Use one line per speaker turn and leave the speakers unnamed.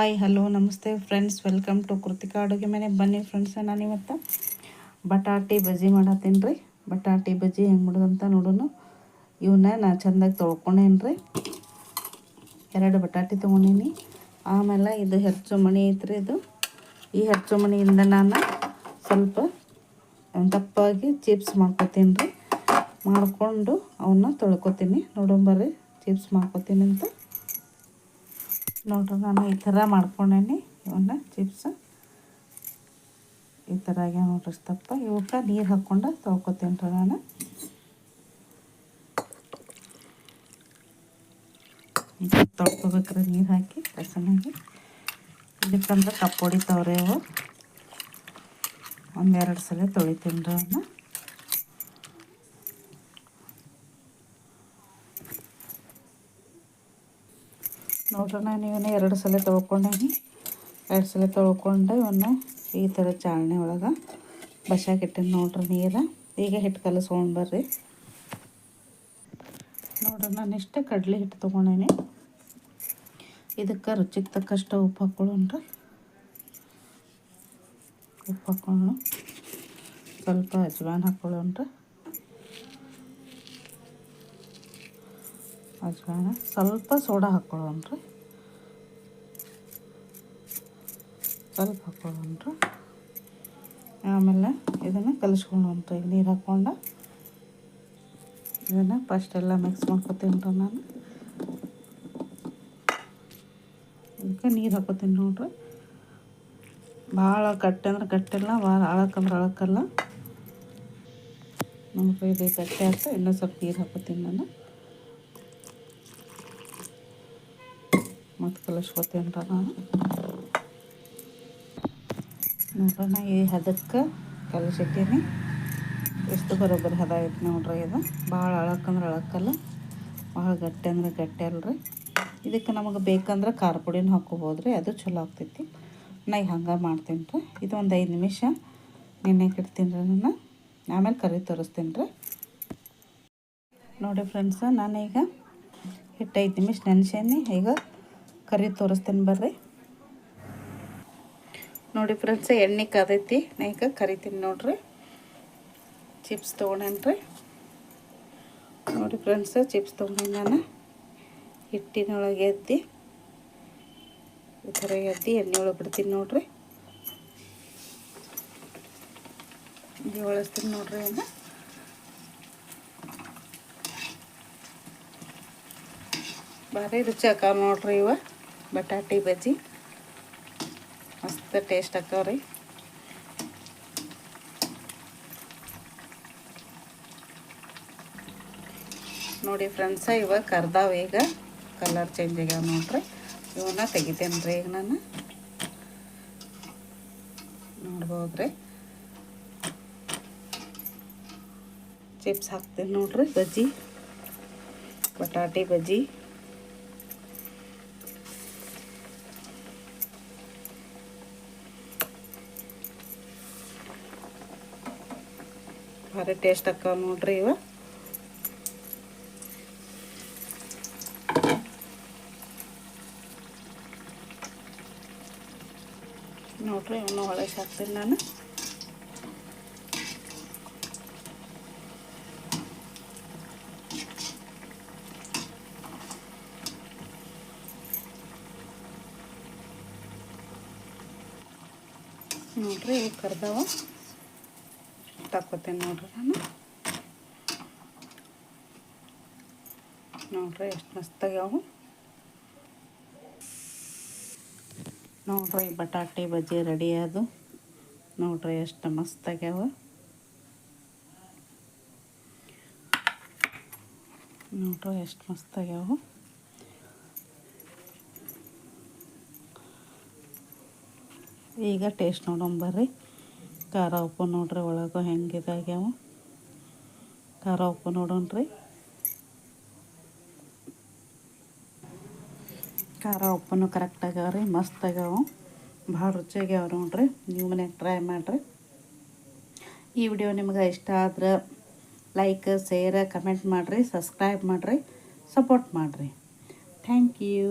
Hi, hello, ನಮಸ್ತೆ friends welcome to Krithika ಅಡುಗೆ ಮನೆ ಬನ್ನಿ ಫ್ರೆಂಡ್ಸ್ ನಾನು ಇವತ್ತು ಬಟಾಟಿ ಬಜ್ಜಿ ಮಾಡತ್ತೀನಿ ರೀ ಬಟಾಟಿ ಬಜ್ಜಿ ಹೆಂಗೆ ಮಾಡೋದಂತ ನೋಡೋಣ. ಇವನ್ನ ನಾ ಚೆಂದಾಗಿ ತೊಳ್ಕೊಂಡೇನು ರೀ ಎರಡು ಬಟಾಟಿ ತೊಗೊಂಡೀನಿ. ಆಮೇಲೆ ಇದು ಹೆಚ್ಚು ಮಣಿ ಐತ್ರಿ ಇದು. ಈ ಹೆಚ್ಚು ಮಣಿಯಿಂದ ನಾನು ಸ್ವಲ್ಪ ದಪ್ಪಾಗಿ ಚಿಪ್ಸ್ ಮಾಡ್ಕೊತೀನಿ ರೀ ಮಾಡಿಕೊಂಡು ಅವನ್ನ ತೊಳ್ಕೊತೀನಿ. ನೋಡೋಂಬರ್ರಿ ಚಿಪ್ಸ್ ಮಾಡ್ಕೊತೀನಿ ಅಂತ. ನೋಡ್ರಿ, ನಾನು ಈ ಥರ ಮಾಡ್ಕೊಂಡೇನಿ. ಇವನ್ನ ಚಿಪ್ಸ್ ಈ ಥರ ಆಗ್ಯಾವ ನೋಡ್ರಿ ಸ್ತಪ್ಪ ಇವಕ್ಕೆ ನೀರು ಹಾಕ್ಕೊಂಡು ತೊಳ್ಕೊತೀನಿ ರೀ ನಾನು. ತೊಳ್ಕೊಬೇಕ್ರಿ ನೀರು ಹಾಕಿ ಚೆನ್ನಾಗಿ ಇದಕ್ಕಂದ್ರೆ ಕಪ್ಪೊಡಿತಾವ್ರಿ ಅವು ಒಂದೆರಡು ಸಲ ತೊಳಿತೀನಿ ರೀ ಅವನ್ನ ನೋಡ್ರಿ ನಾನು ಇವನ್ನ ಎರಡು ಸಲ ತೊಳ್ಕೊಂಡೇನಿ. ಎರಡು ಸಲ ತೊಳ್ಕೊಂಡು ಇವನ್ನ ಈ ಥರ ಚಾಳಣಿ ಒಳಗೆ. ಬಸಾಕಿಟ್ಟೇನೆ ನೋಡ್ರಿ ನೀರು. ಈಗ ಹಿಟ್ಟು ಕಲಸ್ಕೊಂಡು ಬರ್ರಿ. ನೋಡ್ರಿ ನಾನು ಇಷ್ಟೇ ಕಡಲೆ ಹಿಟ್ಟು ತೊಗೊಂಡೇನಿ. ಇದಕ್ಕೆ ರುಚಿಗೆ ತಕ್ಕಷ್ಟು ಉಪ್ಪು ಹಾಕ್ಕೊಳ್ಳೋಣ್ರಿ ಉಪ್ಪು ಹಾಕ್ಕೊಂಡು ಸ್ವಲ್ಪ ಅಜ್ವಾನ್ ಹಾಕ್ಕೊಳ್ಳೋಣ್ರಿ ಅಜ್ವಾನ. ಸ್ವಲ್ಪ ಸೋಡಾ ಹಾಕ್ಕೊಳ್ಳೋಣ್ರಿ ಸ್ವಲ್ಪ ಹಾಕ್ಕೊಳ್ಳೋಣ್ರಿ ಆಮೇಲೆ ಇದನ್ನು ಕಲಿಸ್ಕೊಳ್ಳೋಣ್ರಿ ಈಗ ನೀರು ಹಾಕ್ಕೊಂಡು. ಇದನ್ನು ಫಸ್ಟ್ ಎಲ್ಲ ಮಿಕ್ಸ್ ಮಾಡ್ಕೊತೀನಿ ರೀ ನಾನು. ಇದಕ್ಕೆ ನೀರು ಹಾಕೋತೀನಿ ನೋಡ್ರಿ. ಭಾಳ ಕಟ್ಟೆ ಅಂದ್ರೆ ಕಟ್ಟಿಲ್ಲ ಭಾಳ ಅಳಕಂದ್ರೆ ಅಳಕಲ್ಲ ನಮ್ಗೆ ಇದು ಕಟ್ಟೆ ಹಾಕ ಇನ್ನೂ ಸ್ವಲ್ಪ ನೀರು ಹಾಕೋತೀನಿ ನಾನು. ಮತ್ತು ಕಲಿಸ್ಕೊತೀನಿ ನಾನು ನೋಡ್ರಿ ನಾ ಈ ಹದಕ್ಕೆ ಕಲಿಸಿಟ್ಟೀನಿ. ಎಷ್ಟು ಬರೋಬ್ಬರಿ ಹದ ಐತೆ ನೋಡ್ರಿ ಇದು. ಭಾಳ ಅಳಕಂದ್ರೆ ಅಳಕಲ್ಲ, ಭಾಳ ಗಟ್ಟಿ ಅಂದ್ರೆ ಗಟ್ಟಿ ಅಲ್ರಿ. ಇದಕ್ಕೆ ನಮಗೆ ಬೇಕಂದ್ರೆ ಖಾರ ಪುಡಿನೂ ಹಾಕ್ಕೋಬೋದು ರೀ ಅದು ಚಲೋ ಆಗ್ತೈತಿ. ನಾ ಈಗ ಹಂಗೆ ಮಾಡ್ತೀನಿ ರೀ ಇದು ಒಂದು ಐದು ನಿಮಿಷ ನೆನೆಗೆ ಇಡ್ತೀನಿ ರೀ ನಾನು ಆಮೇಲೆ ಕರಿ ತೋರಿಸ್ತೀನಿ ರೀ ನೋಡಿ ಫ್ರೆಂಡ್ಸ, ನಾನೀಗ ಹಿಟ್ಟು ಐದು ನಿಮಿಷ ನೆನೆಸೇನಿ. ಈಗ ಕರಿ ತೋರಿಸ್ತೀನಿ ಬರ್ರಿ. ನೋಡಿ ಫ್ರೆಂಡ್ಸ್ ಎಣ್ಣೆ ಕದೈತಿ. ನೈಕ ಕರಿತೀನಿ ನೋಡ್ರಿ. ಚಿಪ್ಸ್ ತೊಗೊಂಡೇನ್ರಿ. ನೋಡಿ ಫ್ರೆಂಡ್ಸ್ ಚಿಪ್ಸ್ ತೊಗೊಂಡು ನಾನು. ಹಿಟ್ಟಿನೊಳಗೆ ಎದ್ದಿ ಈ ಥರ ಎದ್ದಿ ಎಣ್ಣೆ ಒಳಗೆ ಬಿಡ್ತೀನಿ ನೋಡ್ರಿ. ಇದು ಒಳಸ್ತೀನಿ ನೋಡ್ರಿ ಅವನ್ನ ಭಾರಿ ರುಚಿ ಹಾಕ ನೋಡ್ರಿ ಇವ. ಬಟಾಟಿ ಬಜ್ಜಿ. ಮಸ್ತ್ ಟೇಸ್ಟ್ ಆಕಾವ್ರಿ ನೋಡಿ ಫ್ರೆಂಡ್ಸ ಇವಾಗ ಕರ್ದಾವ ಈಗ. ಕಲರ್ ಚೇಂಜ್ ಆಗ್ಯಾವ ನೋಡ್ರಿ. ಇವನ್ನ ತೆಗಿತೇನೆ ರೀ ಈಗ ನಾನು. ನೋಡ್ಬೋದ್ರಿ. ಚಿಪ್ಸ್ ಹಾಕ್ತೀನಿ ನೋಡ್ರಿ ಬಜ್ಜಿ. ಬಟಾಟೆ ಬಜ್ಜಿ. ಭಾರಿ ಟೇಸ್ಟ್ ಆಕಾವ ನೋಡ್ರಿ ಇವ. ನೋಡ್ರಿ ಇವನು ಒಳಗೆ ಹಾಕ್ತೀನಿ ನಾನು. ನೋಡ್ರಿ ಇವು ಕರ್ದವ. ತಕ್ಕೋತೇನೆ ನೋಡ್ರಿ ನಾನು. ನೋಡ್ರಿ ಎಷ್ಟು ಮಸ್ತಾಗ್ಯಾವು ನೋಡ್ರಿ ಬಟಾಟೆ ಬಜ್ಜಿ ರೆಡಿ ಅದು ನೋಡ್ರಿ ಎಷ್ಟು ಮಸ್ತಾಗ್ಯಾವ ನೋಡ್ರಿ ಎಷ್ಟು ಮಸ್ತಾಗ್ಯಾವು ಈಗ ಟೇಸ್ಟ್ ನೋಡೋಂಬರ್ರಿ ಖಾರ ಉಪ್ಪು ನೋಡ್ರಿ, ಒಳಗೆ ಹೆಂಗಿದಾಗ್ಯಾವ ಖಾರ ಉಪ್ಪು ನೋಡೋಣ್ರಿ. ಖಾರ ಉಪ್ಪನ್ನು ಕರೆಕ್ಟ್ ಆಗ್ಯಾವ ರೀ ಮಸ್ತ್ ಆಗ್ಯಾವ. ಭಾಳ ರುಚಿಯಾಗ್ಯಾವ ನೋಡ್ರಿ, ನೀವು ಮನ್ಯಾಗ ಟ್ರೈ ಮಾಡಿರಿ. ಈ ವಿಡಿಯೋ ನಿಮ್ಗೆ ಇಷ್ಟ ಆದ್ರೆ ಲೈಕ್ ಶೇರ್ ಕಮೆಂಟ್ ಮಾಡಿರಿ ಸಬ್ಸ್ಕ್ರೈಬ್ ಮಾಡಿರಿ ಸಪೋರ್ಟ್ ಮಾಡಿರಿ. Thank you